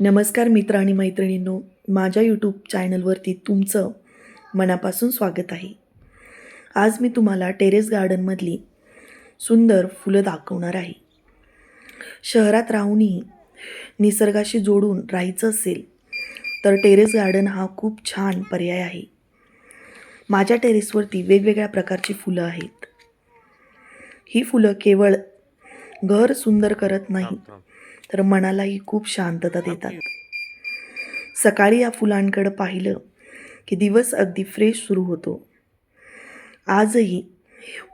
नमस्कार मित्र आणि मैत्रिणींनो. माझ्या यूट्यूब चॅनलवरती तुमचं मनापासून स्वागत आहे. आज मी तुम्हाला टेरेस गार्डनमधली सुंदर फुलं दाखवणार आहे. शहरात राहूनही निसर्गाशी जोडून राहायचं असेल तर टेरेस गार्डन हा खूप छान पर्याय आहे. माझ्या टेरेसवरती वेगवेगळ्या प्रकारची फुलं आहेत. ही फुलं केवळ घर सुंदर करत नाही तर मनालाही खूप शांतता देतात. सकाळी या फुलांकडं पाहिलं की दिवस अगदी फ्रेश सुरू होतो. आजही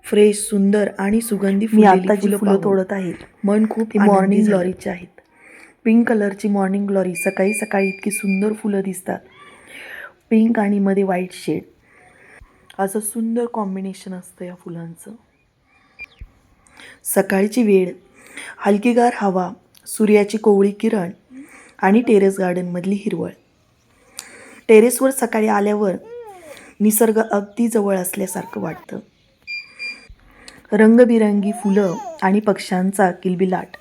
फ्रेश सुंदर आणि सुगंधी मी फुलेली आता जी फुलं फुलं तोडत आहे. मन खूप मॉर्निंग ग्लॉरीची आहेत. पिंक कलरची मॉर्निंग ग्लॉरी सकाळी सकाळी इतकी सुंदर फुलं दिसतात. पिंक आणि मध्ये व्हाईट शेड असं सुंदर कॉम्बिनेशन असतं या फुलांचं. सकाळची वेळ हलकीगार हवा सूर्याची कोवळी किरण आणि टेरेस गार्डनमधली हिरवळ. टेरेसवर सकाळी आल्यावर निसर्ग अगदी जवळ असल्यासारखं वाटतं. रंगबिरंगी फुलं आणि पक्ष्यांचा किलबिलाट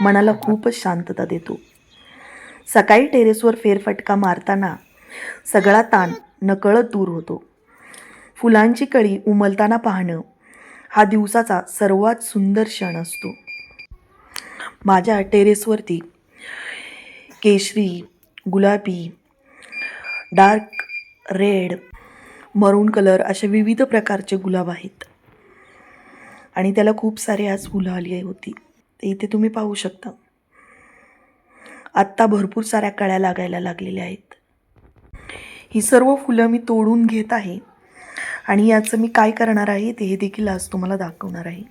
मनाला खूपच शांतता देतो. सकाळी टेरेसवर फेरफटका मारताना सगळा ताण नकळत दूर होतो. फुलांची कळी उमलताना पाहणं हा दिवसाचा सर्वात सुंदर क्षण असतो. माझ्या टेरेसवरती. केशरी गुलाबी डार्क रेड मरून कलर असे विविध प्रकारचे गुलाब आहेत. आणि त्याला खूप सारे आज फुलं आली होती. ते इथे तुम्ही पाहू शकता. आत्ता भरपूर साऱ्या कळ्या लागायला लागलेल्या आहेत. ही सर्व फुलं मी तोडून घेत आहे. आणि याचं मी काय करणार आहे ते हे देखील आज तुम्हाला दाखवणार आहे.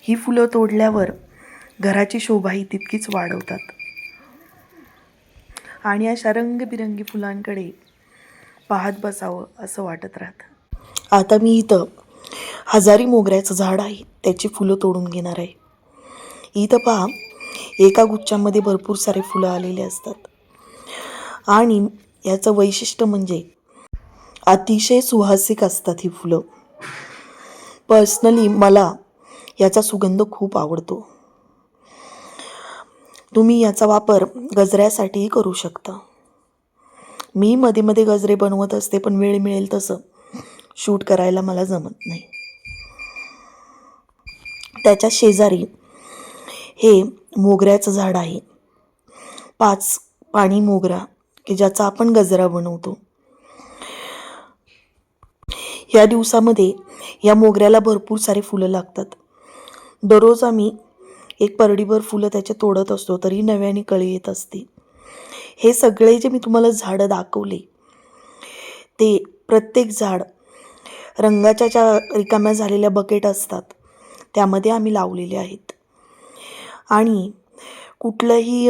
ही फुलं तोडल्यावर घराची शोभा ही तितकीच वाढवतात. आणि अशा रंगबिरंगी फुलांकडे पाहत बसावं असं वाटत राहतं. आता मी इथं हजारी मोगऱ्याचं झाड आहे त्याची फुलं तोडून घेणार आहे. इथं पहा एका गुच्छामध्ये भरपूर सारे फुलं आलेले असतात. आणि याचं वैशिष्ट्य म्हणजे अतिशय सुहासिक असतात ही फुलं. पर्सनली मला याचा सुगंध खूप आवडतो. तुम्ही याचा वापर गजऱ्यासाठीही करू शकता. मी मध्ये मध्ये गजरे बनवत असते पण वेळ मिळेल तसं शूट करायला मला जमत नाही. त्याच्या शेजारी हे मोगऱ्याचं झाड आहे. पाच पाणी मोगरा की ज्याचा आपण गजरा बनवतो. या दिवसामध्ये या मोगऱ्याला भरपूर सारे फुलं लागतात. दररोज आम्ही एक परडीभर फुलं त्याच्या तोडत असतो तरी नव्याने कळी येत असते. हे सगळे जे मी तुम्हाला झाडं दाखवले ते प्रत्येक झाड रंगाच्या ज्या रिकाम्या झालेल्या बकेट असतात त्यामध्ये आम्ही लावलेले आहेत. आणि कुठलंही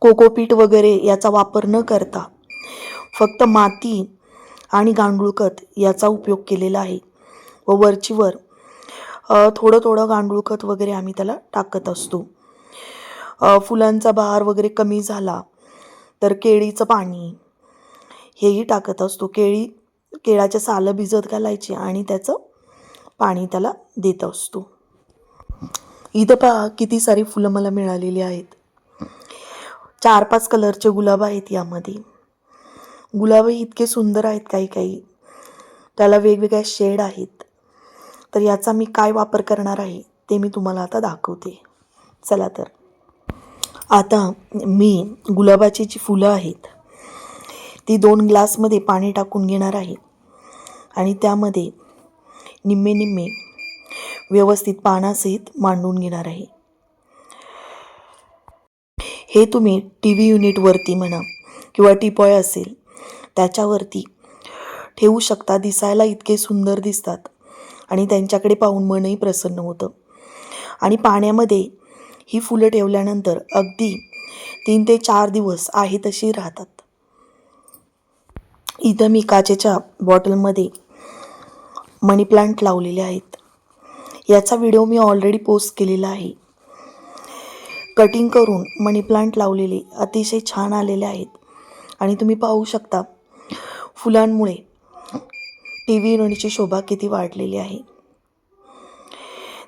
कोकोपीट वगैरे याचा वापर न करता फक्त माती आणि गांडूळ खत याचा उपयोग केलेला आहे. व वरचीवर थोडं थोडं गांडूळ खत वगैरे आम्ही त्याला टाकत असतो. फुलांचा बहार वगैरे कमी झाला तर केळीचं पाणी हेही टाकत असतो. केळी केळाच्या सालं भिजत घालायची आणि त्याचं पाणी त्याला देत असतो. इथं पहा किती सारी फुलं मला मिळालेली आहेत. चार पाच कलरचे गुलाब आहेत यामध्ये. गुलाबही इतके सुंदर आहेत काही काही. त्याला वेगवेगळ्या शेड आहेत. तर याचा मी काय वापर करणार आहे ते मी तुम्हाला आता दाखवते. चला तर. आता मी गुलाबाची जी फुलं आहेत ती दोन ग्लासमध्ये पाणी टाकून घेणार आहे. आणि त्यामध्ये निम्मे निम्मे व्यवस्थित पानासहित मांडून घेणार आहे. हे तुम्ही टी व्ही युनिटवरती म्हणा किंवा टिपॉय असेल त्याच्यावरती ठेवू शकता. दिसायला इतके सुंदर दिसतात. आणि त्यांच्याकडे पाहून मनही प्रसन्न होतं. आणि पाण्यामध्ये ही फुलं ठेवल्यानंतर अगदी तीन ते चार दिवस आहे तशी राहतात. इथं मी काचेच्या बॉटलमध्ये मनी प्लांट लावलेले आहेत. याचा व्हिडिओ मी ऑलरेडी पोस्ट केलेला आहे. कटिंग करून मनी प्लांट लावलेले अतिशय छान आलेले आहेत. आणि तुम्ही पाहू शकता फुलांमुळे टी व्ही युनिटची शोभा किती वाढलेली आहे?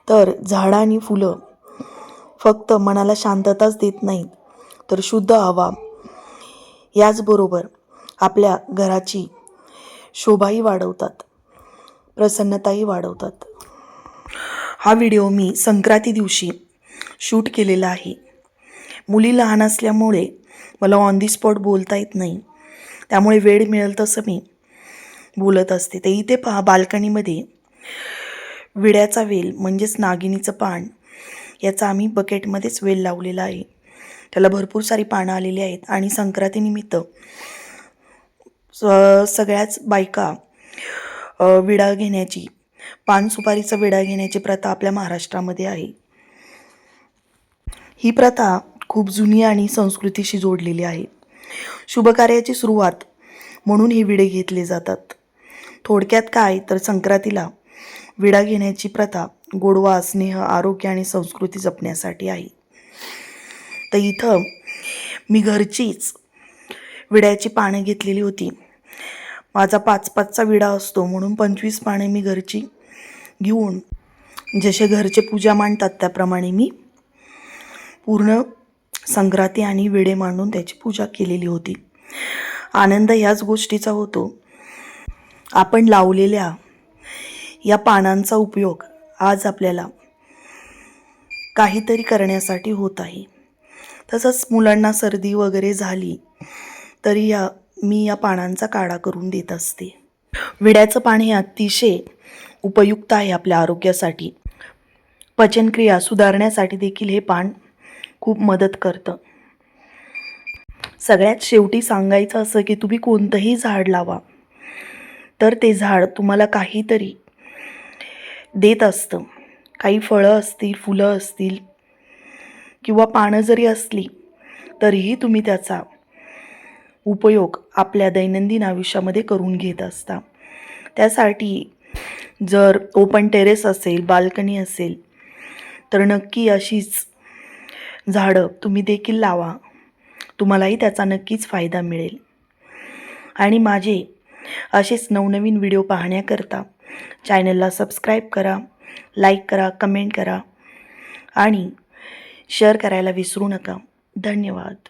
तर झाडं आणि फुलं फक्त मनाला शांतताच देत नाहीत तर शुद्ध हवा. याचबरोबर आपल्या घराची शोभाही वाढवतात प्रसन्नताही वाढवतात. हा व्हिडिओ मी संक्रांती दिवशी शूट केलेला आहे. मुली लहान असल्यामुळे मला ऑन दी स्पॉट बोलता येत नाही. त्यामुळे वेळ मिळेल तसं मी बोलत असते. ते इथे पहा बाल्कनीमध्ये विड्याचा वेल म्हणजेच नागिनीचं पान याचा आम्ही बकेटमध्येच वेल लावलेला आहे. त्याला भरपूर सारी पानं आलेली आहेत. आणि संक्रांतीनिमित्त स- सगळ्याच बायका विडा घेण्याची पान सुपारीचा विडा घेण्याची प्रथा आपल्या महाराष्ट्रामध्ये आहे. ही प्रथा खूप जुनी आणि संस्कृतीशी जोडलेली आहे. शुभकार्याची सुरुवात म्हणून हे विडे घेतले जातात. थोडक्यात काय तर संक्रांतीला विडा घेण्याची प्रथा गोडवा स्नेह आरोग्य आणि संस्कृती जपण्यासाठी आहे. तर इथं मी घरचीच विड्याची पानं घेतलेली होती. माझा पाच पाचचा विडा असतो म्हणून पंचवीस पाने मी घरची घेऊन जसे घरचे पूजा मांडतात त्याप्रमाणे मी पूर्ण संक्रांती आणि विडे मांडून त्याची पूजा केलेली होती. आनंद ह्याच गोष्टीचा होतो. आपण लावलेल्या या पानांचा उपयोग आज आपल्याला काहीतरी करण्यासाठी होत आहे. तसंच मुलांना सर्दी वगैरे झाली तरी या मी या पानांचा काढा करून देत असते. विड्याचं पाणी हे अतिशय उपयुक्त आहे आपल्या आरोग्यासाठी. पचनक्रिया सुधारण्यासाठी देखील हे पान खूप मदत करतं. सगळ्यात शेवटी सांगायचं असं की तुम्ही कोणतंही झाड लावा. तर ते झाड तुम्हाला काहीतरी देत असतं. काही फळं असतील फुलं असतील किंवा पानं जरी असली तरीही तुम्ही त्याचा उपयोग आपल्या दैनंदिन आयुष्यामध्ये करून घेत असता. त्यासाठी जर ओपन टेरेस असेल बाल्कनी असेल तर नक्की अशीच झाडं तुम्ही देखील लावा. तुम्हालाही त्याचा नक्कीच फायदा मिळेल. आणि माझे असेच नवनवीन व्हिडिओ पाहण्याकरता चॅनलला सबस्क्राईब करा लाईक करा कमेंट करा आणि शेअर करायला विसरू नका. धन्यवाद.